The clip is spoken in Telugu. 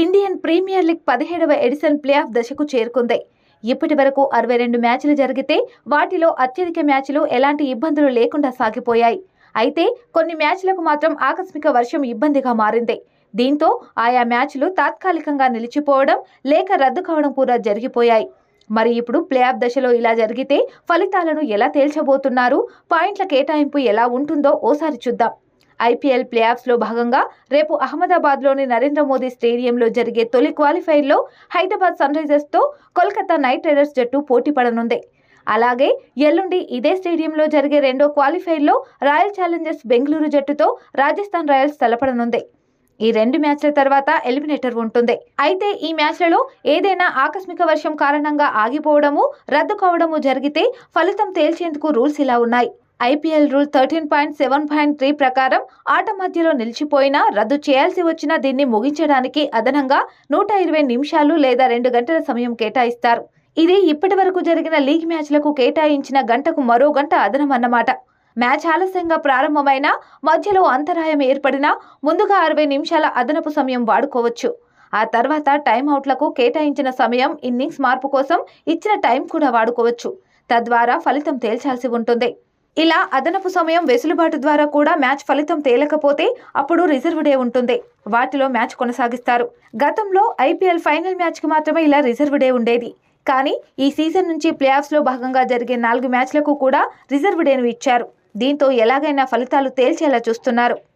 ఇండియన్ ప్రీమియర్ లీగ్ పదిహేడవ ఎడిషన్ ప్లే ఆఫ్ దశకు చేరుకుంది. ఇప్పటి వరకు అరవై రెండు మ్యాచ్లు జరిగితే వాటిలో అత్యధిక మ్యాచ్లు ఎలాంటి ఇబ్బందులు లేకుండా సాగిపోయాయి. అయితే కొన్ని మ్యాచ్లకు మాత్రం ఆకస్మిక వర్షం ఇబ్బందిగా మారింది. దీంతో ఆయా మ్యాచ్లు తాత్కాలికంగా నిలిచిపోవడం లేక రద్దు కావడం కూడా జరిగిపోయాయి. మరి ఇప్పుడు ప్లే ఆఫ్ దశలో ఇలా జరిగితే ఫలితాలను ఎలా తేల్చబోతున్నారు? పాయింట్ల కేటాయింపు ఎలా ఉంటుందో ఓసారి చూద్దాం. ఐపీఎల్ ప్లేఆఫ్స్లో భాగంగా రేపు అహ్మదాబాద్లోని నరేంద్ర మోదీ స్టేడియంలో జరిగే తొలి క్వాలిఫైర్లో హైదరాబాద్ సన్ రైజర్స్తో కోల్కతా నైట్ రైడర్స్ జట్టు పోటీ పడనుంది. అలాగే ఎల్లుండి ఇదే స్టేడియంలో జరిగే రెండో క్వాలిఫైర్లో రాయల్ ఛాలెంజర్స్ బెంగళూరు జట్టుతో రాజస్థాన్ రాయల్స్ తలపడనుంది. ఈ రెండు మ్యాచ్ల తర్వాత ఎలిమినేటర్ ఉంటుంది. అయితే ఈ మ్యాచ్లలో ఏదైనా ఆకస్మిక వర్షం కారణంగా ఆగిపోవడము రద్దు కావడము జరిగితే ఫలితం తేల్చేందుకు రూల్స్ ఇలా ఉన్నాయి. IPL rule thirteen point seven point three ప్రకారం ఆట మధ్యలో నిలిచిపోయినా రద్దు చేయాల్సి వచ్చినా దీన్ని ముగించడానికి అదనంగా నూట ఇరవై నిమిషాలు లేదా రెండు గంటల సమయం కేటాయిస్తారు. ఇది ఇప్పటి వరకు జరిగిన లీగ్ మ్యాచ్లకు కేటాయించిన గంటకు మరో గంట అదనమన్నమాట. మ్యాచ్ ఆలస్యంగా ప్రారంభమైన మధ్యలో అంతరాయం ఏర్పడినా ముందుగా అరవై నిమిషాల అదనపు సమయం వాడుకోవచ్చు. ఆ తర్వాత టైంఅవుట్లకు కేటాయించిన సమయం ఇన్నింగ్స్ మార్పు కోసం ఇచ్చిన టైం కూడా వాడుకోవచ్చు. తద్వారా ఫలితం తేల్చాల్సి ఉంటుంది. ఇలా అదనపు సమయం వెసులుబాటు ద్వారా కూడా మ్యాచ్ ఫలితం తేలకపోతే అప్పుడు రిజర్వ్ డే ఉంటుంది. వాటిలో మ్యాచ్ కొనసాగిస్తారు. గతంలో ఐపీఎల్ ఫైనల్ మ్యాచ్కి మాత్రమే ఇలా రిజర్వ్ డే ఉండేది. కానీ ఈ సీజన్ నుంచి ప్లేఆఫ్స్లో భాగంగా జరిగే నాలుగు మ్యాచ్లకు కూడా రిజర్వ్ డేను ఇచ్చారు. దీంతో ఎలాగైనా ఫలితాలు తేల్చేలా చూస్తున్నారు.